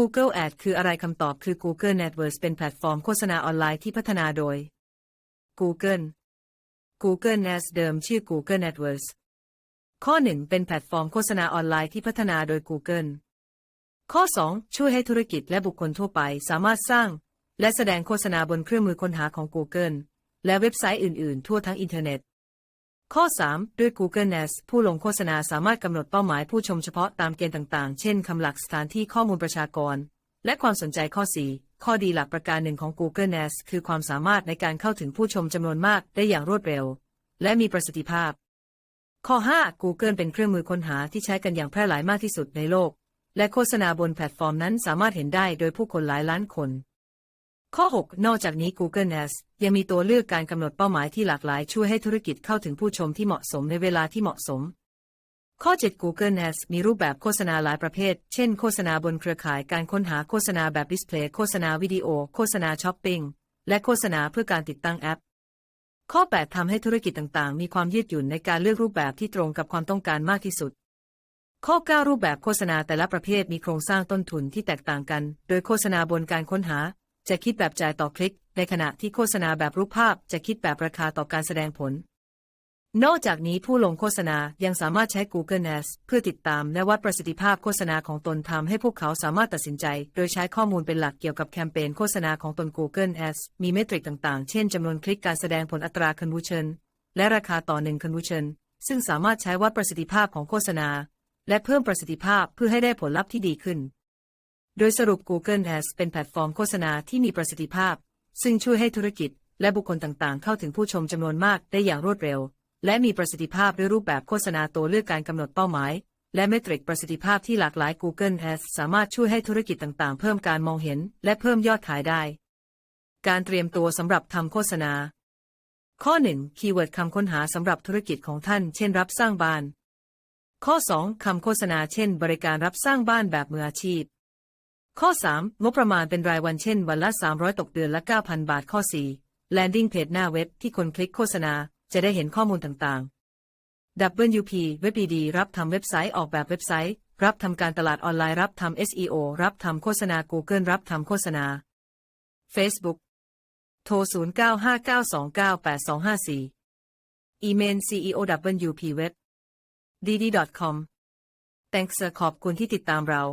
Google Ad คืออะไรคำตอบคือ Google AdWords เป็นแพลตฟอร์มโฆษณาออนไลน์ที่พัฒนาโดย Google Google Ads เดิมชื่อ Google AdWords ข้อ 1 เป็นแพลตฟอร์มโฆษณาออนไลน์ที่พัฒนาโดย Google ข้อ 2 ช่วยให้ธุรกิจและบุคคลทั่วไปสามารถสร้าง และแสดงโฆษณาบนเครื่องมือค้นหาของ Google และเว็บไซต์อื่น ๆ ทั่วทั้งอินเทอร์เน็ต ข้อ 3 ด้วย Google Ads ผู้ลงโฆษณาสามารถกำหนดเป้าหมายผู้ชมเฉพาะตามเกณฑ์ต่างๆ เช่น คำหลักสถานที่ข้อมูลประชากร และความสนใจข้อ 4 ข้อดีหลักประการหนึ่งของ Google Ads คือความสามารถในการเข้าถึงผู้ชมจำนวนมากได้อย่างรวดเร็ว และมีประสิทธิภาพ ข้อ 5 Google เป็นเครื่องมือค้นหาที่ใช้กันอย่างแพร่หลายมากที่สุดในโลก และโฆษณาบนแพลตฟอร์มนั้นสามารถเห็นได้โดยผู้คนหลายล้านคน ข้อ 6 นอกจากนี้ Google Ads ยังมีตัวเลือกการกำหนดเป้าหมายที่หลากหลายช่วยให้ธุรกิจเข้าถึงผู้ชมที่เหมาะสมในเวลาที่เหมาะสม ข้อ 7 Google Ads มีรูปแบบโฆษณาหลายประเภท เช่น โฆษณาบนเครือข่ายการค้นหาโฆษณาแบบดิสเพลย์โฆษณาวิดีโอ โฆษณาช้อปปิ้ง และโฆษณาเพื่อการติดตั้งแอป ข้อ 8ทำให้ธุรกิจต่างๆ มีความยืดหยุ่นในการเลือกรูปแบบที่ตรงกับความต้องการมากที่สุดข้อ 9 รูปแบบโฆษณาแต่ละประเภทมีโครงสร้างต้นทุนที่แตกต่างกัน โดยโฆษณาบนการค้นหา จะคิดแบบจ่ายต่อคลิก ในขณะที่โฆษณาแบบรูปภาพจะคิดแบบราคาต่อการแสดงผล นอกจากนี้ผู้ลงโฆษณายังสามารถใช้ Google Ads เพื่อติดตามและวัดประสิทธิภาพโฆษณาของตนทำให้พวกเขาสามารถตัดสินใจ โดยใช้ข้อมูลเป็นหลักเกี่ยวกับแคมเปญโฆษณาของตน Google Ads มีเมตริกต่างๆ เช่นจำนวนคลิกการแสดงผลอัตรา conversion และราคาต่อหนึ่ง conversion ซึ่งสามารถใช้วัดประสิทธิภาพของโฆษณา และเพิ่มประสิทธิภาพเพื่อให้ได้ผลลัพธ์ที่ดีขึ้น โดยสรุป Google Ads เป็นแพลตฟอร์มโฆษณาที่มีประสิทธิภาพ ซึ่งช่วยให้ธุรกิจ และบุคคลต่างๆ เข้าถึงผู้ชมจำนวนมากได้อย่างรวดเร็ว และมีประสิทธิภาพด้วยรูปแบบโฆษณาตัวเลือกการกำหนดเป้าหมาย และเมตริกประสิทธิภาพที่หลากหลาย Google Ads สามารถช่วยให้ธุรกิจต่างๆ เพิ่มการมองเห็น และเพิ่มยอดขายได้ การเตรียมตัวสำหรับทำโฆษณา ข้อ 1 คีย์เวิร์ดคำค้นหาสำหรับธุรกิจของท่าน เช่น รับสร้างบ้าน ข้อ 2 คำโฆษณาเช่น บริการรับสร้างบ้านแบบมืออาชีพ ข้อ 3 งบประมาณเป็นรายวันเช่น วันละ 300 ตกเดือนละ 9,000 บาทข้อ 4 landing page หน้าเว็บที่คนคลิกโฆษณา จะได้เห็นข้อมูลต่างๆ WP เว็บดีรับทำเว็บไซต์ออกแบบเว็บไซต์ รับทำการตลาดออนไลน์รับทำ SEO รับทำโฆษณา Google รับทำโฆษณา Facebook โทร 0959298254 อีเมล ceowp web dd.com thanks ขอบคุณที่ติดตามเรา